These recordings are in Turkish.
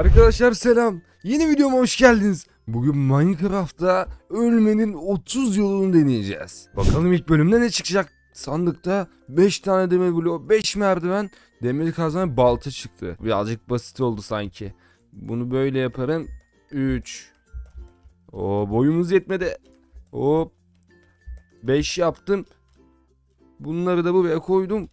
Arkadaşlar selam. Yeni videoma hoş geldiniz. Bugün Minecraft'ta ölmenin 30 yolunu deneyeceğiz. Bakalım ilk bölümde ne çıkacak? Sandıkta 5 tane demir bloğu, 5 merdiven, demir kazma, balta çıktı. Birazcık basit oldu sanki. Bunu böyle yaparım. 3. O boyumuz yetmedi. Hop. 5 yaptım. Bunları da buraya koydum.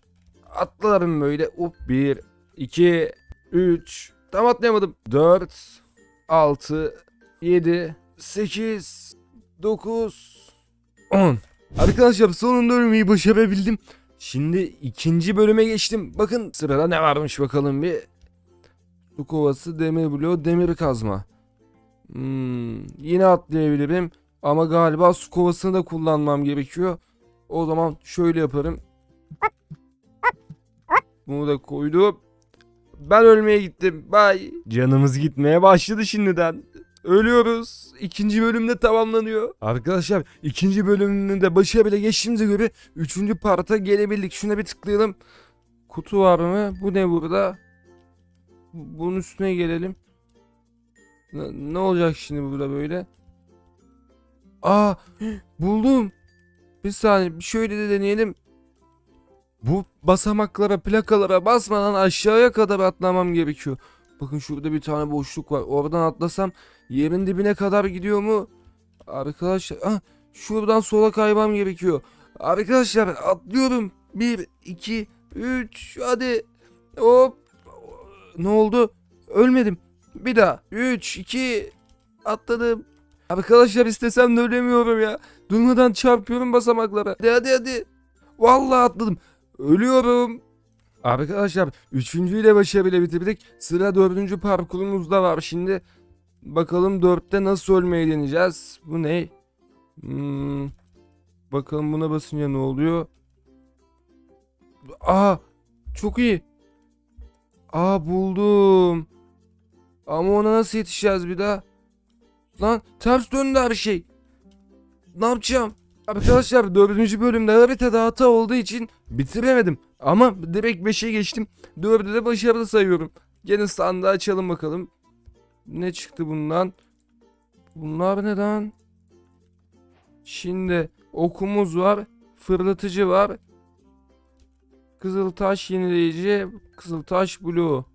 Atlarım böyle. Hop 1 2 3 Tam atlayamadım. 4 6 7 8 9 10 Arkadaşlar sonunda ölmeyi başarabildim. Şimdi ikinci bölüme geçtim. Bakın sırada ne varmış bakalım bir. Su kovası, demir bloğu, demir kazma. Hmm, yine atlayabilirim. Ama galiba su kovasını da kullanmam gerekiyor. O zaman şöyle yaparım. Bunu da koydum. Ben ölmeye gittim. Bay. Canımız gitmeye başladı şimdiden. Ölüyoruz. İkinci bölümde tamamlanıyor. Arkadaşlar ikinci bölümünü de başa bile geçtiğimize göre üçüncü parta gelebildik. Şuna bir tıklayalım. Kutu var mı? Bu ne burada? Bunun üstüne gelelim. Ne, ne olacak şimdi burada böyle? Aa buldum. Bir saniye şöyle de deneyelim. Bu basamaklara, plakalara basmadan aşağıya kadar atlamam gerekiyor. Bakın şurada bir tane boşluk var. Oradan atlasam yerin dibine kadar gidiyor mu? Arkadaşlar, ah, şuradan sola kaymam gerekiyor. Arkadaşlar atlıyorum. 1, 2, 3, hadi. Hop. Ne oldu? Ölmedim. Bir daha. 3, 2, atladım. Arkadaşlar istesem de ölemiyorum ya. Durmadan çarpıyorum basamaklara. Hadi hadi hadi. Vallahi atladım. Ölüyorum. Arkadaşlar üçüncüyü de başarıyla bitirdik. Sıra dördüncü parkurumuzda var şimdi. Bakalım dörtte nasıl ölmeyi deneyeceğiz. Bu ne? Hmm. Bakalım buna basınca ne oluyor? Aa çok iyi. Aa buldum. Ama ona nasıl yetişeceğiz bir daha? Lan ters döndü her şey. Ne yapacağım? Arkadaşlar dördüncü bölümde haritada hata olduğu için bitiremedim. Ama direkt 5'e geçtim. 4'ü de başarılı sayıyorum. Gene sandığı açalım bakalım. Ne çıktı bundan? Bunlar neden? Şimdi okumuz var. Fırlatıcı var. Kızıltaş yenileyici. Kızıltaş bloğu.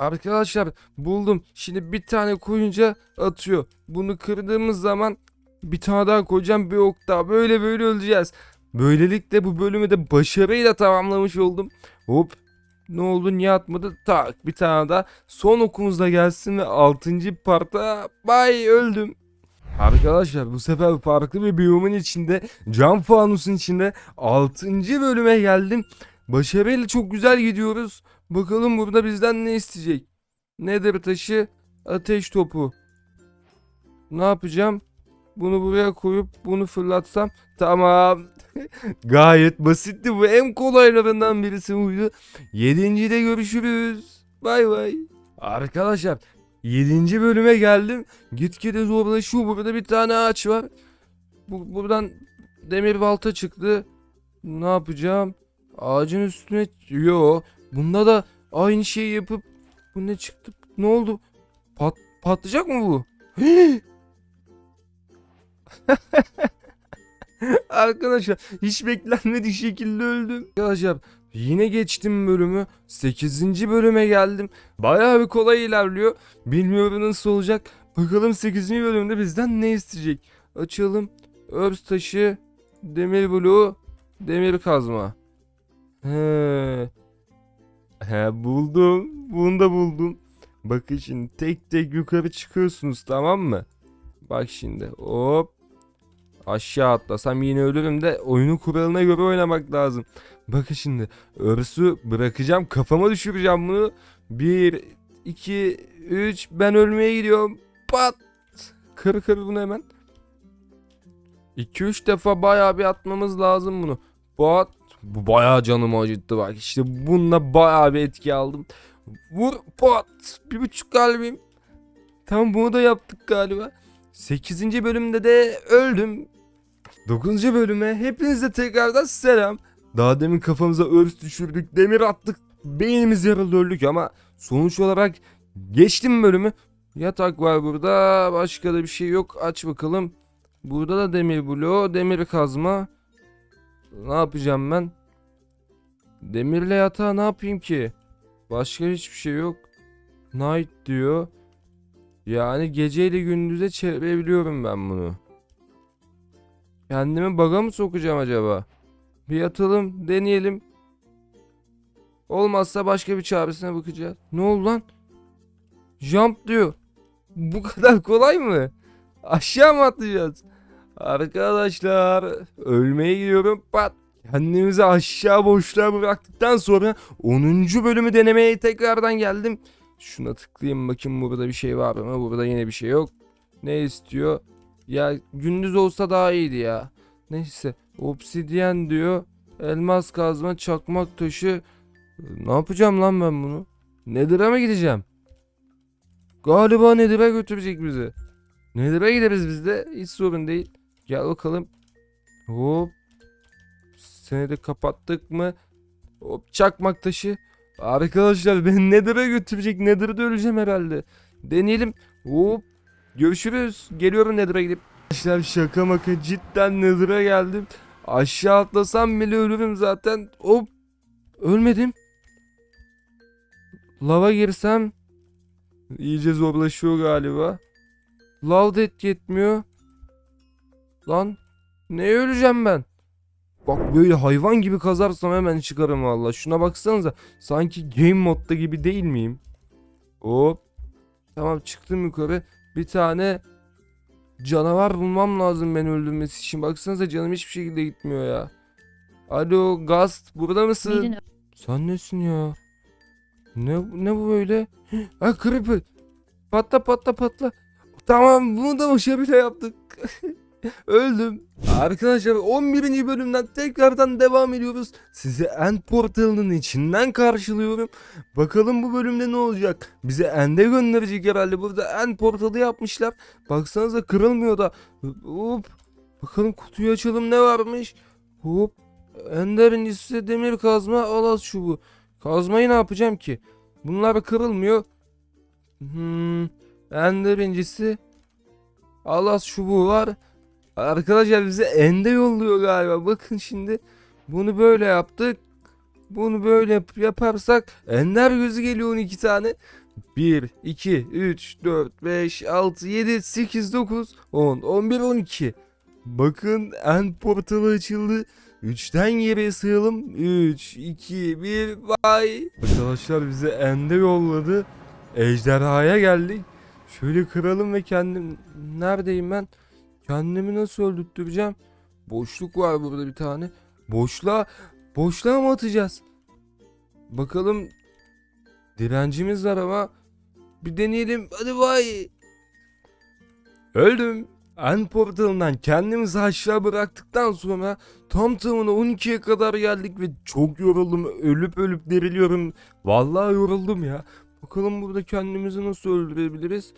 Arkadaşlar buldum. Şimdi bir tane koyunca atıyor. Bunu kırdığımız zaman bir tane daha koyacağım bir ok daha. Böyle böyle öleceğiz. Böylelikle bu bölümü de başarıyla tamamlamış oldum. Hop. Ne oldu niye atmadı? Tak bir tane daha. Son okumuz da gelsin ve 6. parta bay öldüm. Arkadaşlar bu sefer farklı bir biyomun içinde cam fanusun içinde 6. bölüme geldim. Başarıyla çok güzel gidiyoruz. Bakalım burada bizden ne isteyecek? Nedir taşı? Ateş topu. Ne yapacağım? Bunu buraya koyup bunu fırlatsam tamam. Gayet basitti bu. En kolaylarından birisi buydu. Yedincide görüşürüz. Bay bay. Arkadaşlar yedinci bölüme geldim. Gitgide zorlaşıyor. Burada bir tane ağaç var. Bu, buradan demir balta çıktı. Ne yapacağım? Ağacın üstüne... Yo. Bunda da aynı şeyi yapıp... Bu ne çıktı? Ne oldu? Pat, patlayacak mı bu? Arkadaşlar hiç beklenmedik şekilde öldüm. Arkadaşlar yine geçtim bölümü. 8. bölüme geldim. Bayağı bir kolay ilerliyor. Bilmiyorum nasıl olacak. Bakalım 8. bölümde bizden ne isteyecek. Açalım. Örs taşı, demir bloğu, demir kazma. He. He buldum. Bunu da buldum. Bakın şimdi tek tek yukarı çıkıyorsunuz tamam mı? Bak şimdi hop. Aşağı atlasam yine ölürüm de oyunun kuralına göre oynamak lazım. Bakın şimdi örsü bırakacağım kafama düşüreceğim bunu. 1, 2, 3 ben ölmeye gidiyorum. Pat. Kır kır bunu hemen. 2-3 defa bayağı bir atmamız lazım bunu. Pat. Bu bayağı canımı acıttı bak. İşte bununla bayağı bir etki aldım. Vur pat. Bir buçuk kalbim. Tamam bunu da yaptık galiba. 8. bölümde de öldüm. 9. bölüme hepinize tekrardan selam. Daha demin kafamıza örs düşürdük, demir attık, beynimiz yarıldı öldük ama sonuç olarak geçtim bölümü. Yatak var burada, başka da bir şey yok. Aç bakalım. Burada da demir bloğu, demir kazma. Ne yapacağım ben? Demirle yatağı ne yapayım ki? Başka hiçbir şey yok. Night diyor. Yani geceyle gündüze çevirebiliyorum ben bunu. Kendimi baga mı sokacağım acaba? Bir yatalım, deneyelim. Olmazsa başka bir çaresine bakacağız. Ne oldu lan? Jump diyor. Bu kadar kolay mı? Aşağı mı atlayacağız? Arkadaşlar ölmeye gidiyorum. Pat. Kendimizi aşağı boşluğa bıraktıktan sonra 10. bölümü denemeye tekrardan geldim. Şuna tıklayayım bakayım burada bir şey var mı? Burada yine bir şey yok. Ne istiyor? Ya gündüz olsa daha iyiydi ya. Neyse. Obsidyen diyor. Elmas kazma, çakmak taşı. Ne yapacağım lan ben bunu? Nedir'e mi gideceğim? Galiba Nedir'e götürecek bizi. Nedir'e gideriz biz de. Hiç sorun değil. Gel bakalım. Hop. Seni de kapattık mı? Hop çakmak taşı. Arkadaşlar beni Nether'a götürecek. Nether'da öleceğim herhalde. Deneyelim. Hop. Görüşürüz. Geliyorum Nether'a gidip. Arkadaşlar şaka maka cidden Nether'a geldim. Aşağı atlasam bile ölürüm zaten. Hop. Ölmedim. Lava girsem iyice zorlaşıyor galiba. Lav da etki etmiyor. Lan ne öleceğim ben? Bak böyle hayvan gibi kazarsam hemen çıkarım valla. Şuna baksanıza. Sanki game modda gibi değil miyim? Hop. Tamam çıktım yukarı. Bir tane canavar bulmam lazım beni öldürmesi için. Baksanıza canım hiçbir şekilde gitmiyor ya. Alo Gast burada mısın? Sen nesin ya? Ne ne bu böyle? Ha creeper. Patla patla patla. Tamam bunu da başarıyla yaptık. Öldüm. Arkadaşlar 11. bölümden tekrardan devam ediyoruz. Sizi End portalının içinden karşılıyorum. Bakalım bu bölümde ne olacak? Bize End'e gönderecek herhalde. Burada End portalı yapmışlar. Baksanıza kırılmıyor da. Hop. Bakalım kutuyu açalım ne varmış? Hop. Ender incisi demir kazma alas çubuğu. Kazmayı ne yapacağım ki? Bunlar kırılmıyor. Hmm. Ender incisi alas çubuğu var. Arkadaşlar bize ende yolluyor galiba. Bakın şimdi bunu böyle yaptık. Bunu böyle yap- yaparsak ender gözü geliyor 12 tane. 1, 2, 3, 4, 5, 6, 7, 8, 9, 10, 11, 12. Bakın end portalı açıldı. 3'ten geriye sayalım. 3, 2, 1, vay. Arkadaşlar bize ende yolladı. Ejderhaya geldik. Şöyle kıralım ve kendim... Neredeyim ben? Kendimi nasıl öldürteceğim? Boşluk var burada bir tane. Boşluğa... Boşluğa mı atacağız? Bakalım... Direncimiz var ama... Bir deneyelim. Hadi vay. Öldüm. End portalından kendimizi aşağı bıraktıktan sonra tam tamına 12'ye kadar geldik ve çok yoruldum. Ölüp ölüp deriliyorum. Vallahi yoruldum ya. Bakalım burada kendimizi nasıl öldürebiliriz?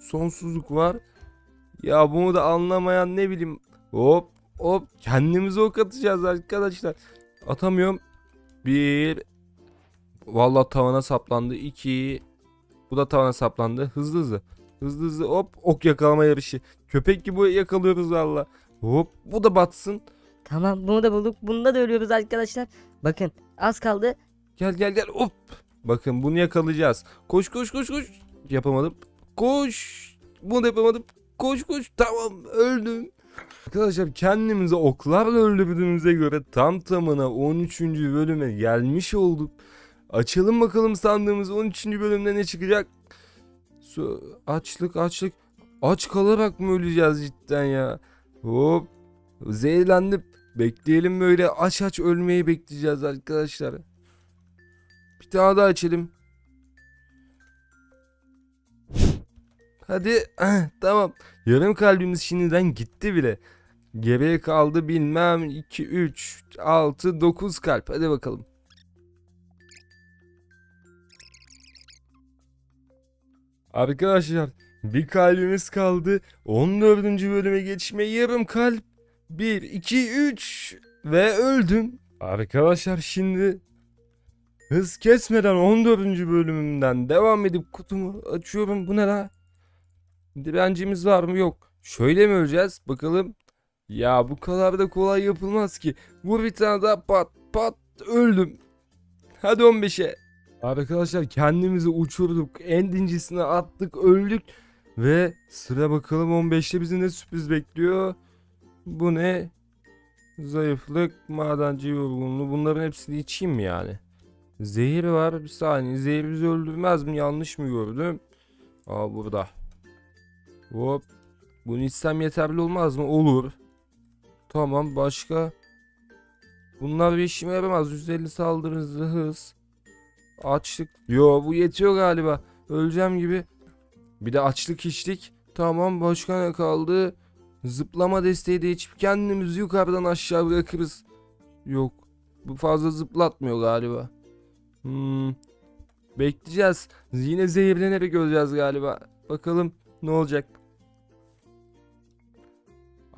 Sonsuzluk var. Ya bunu da anlamayan ne bileyim. Hop hop kendimizi ok atacağız arkadaşlar. Atamıyorum. Bir. Vallahi tavana saplandı. İki. Bu da tavana saplandı. Hızlı hızlı. Hızlı hızlı hop ok yakalama yarışı. Köpek gibi yakalıyoruz valla. Hop bu da batsın. Tamam bunu da bulduk. Bunda da ölüyoruz arkadaşlar. Bakın az kaldı. Gel gel gel hop. Bakın bunu yakalayacağız. Koş koş koş koş. Yapamadım. Koş. Bunu da yapamadım. Koş koş. Tamam öldüm. Arkadaşlar kendimizi oklarla öldürdüğümüze göre tam tamına 13. bölüme gelmiş olduk. Açalım bakalım sandığımız 13. bölümde ne çıkacak? Su, açlık açlık. Aç kalarak mı öleceğiz cidden ya? Hop. Zehirlendim. Bekleyelim böyle aç aç ölmeyi bekleyeceğiz arkadaşlar. Bir daha da açalım. Hadi tamam. Yarım kalbimiz şimdiden gitti bile. Geriye kaldı bilmem 2, 3, 6, 9 kalp. Hadi bakalım. Arkadaşlar Bir kalbimiz kaldı. 14. bölüme geçmeye yarım kalp. 1, 2, 3 ve öldüm. Arkadaşlar şimdi hız kesmeden 14. bölümümden devam edip kutumu açıyorum. Bu ne la? Direncimiz var mı? Yok. Şöyle mi öleceğiz? Bakalım. Ya bu kadar da kolay yapılmaz ki. Vur bir tane daha pat pat öldüm. Hadi 15'e. Arkadaşlar kendimizi uçurduk. En dincisine attık öldük. Ve sıra bakalım 15'te bizi ne sürpriz bekliyor. Bu ne? Zayıflık, madenci yorgunluğu. Bunların hepsini içeyim mi yani? Zehir var. Bir saniye. Zehir bizi öldürmez mi? Yanlış mı gördüm? Aa burada. Hop. Bunu içsem yeterli olmaz mı? Olur. Tamam başka. Bunlar bir işime yaramaz. 150 saldırı hızı, hız. Açlık. Yo bu yetiyor galiba. Öleceğim gibi. Bir de açlık içtik. Tamam başka ne kaldı? Zıplama desteği de içip kendimizi yukarıdan aşağı bırakırız. Yok. Bu fazla zıplatmıyor galiba. Hmm. Bekleyeceğiz. Yine zehirlenerek öleceğiz galiba. Bakalım ne olacak.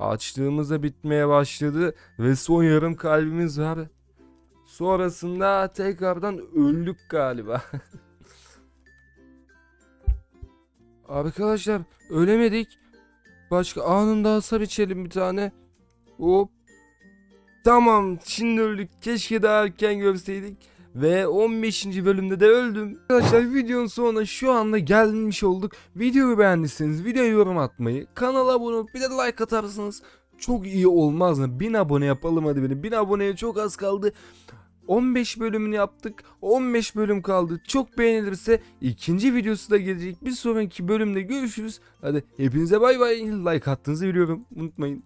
Açlığımız da bitmeye başladı ve son yarım kalbimiz var. Sonrasında tekrardan öldük galiba. Arkadaşlar ölemedik. Başka anında hasar içelim bir tane. Hop. Tamam şimdi öldük. Keşke daha erken görseydik. Ve 15. bölümde de öldüm. Arkadaşlar videonun sonuna şu anda gelmiş olduk. Videoyu beğendiyseniz videoya yorum atmayı, kanala abone olup bir de like atarsanız çok iyi olmaz mı? 1000 abone yapalım hadi beni. 1000 aboneye çok az kaldı. 15 bölümünü yaptık. 15 bölüm kaldı. Çok beğenilirse ikinci videosu da gelecek. Bir sonraki bölümde görüşürüz. Hadi hepinize bay bay. Like attığınızı biliyorum. Unutmayın.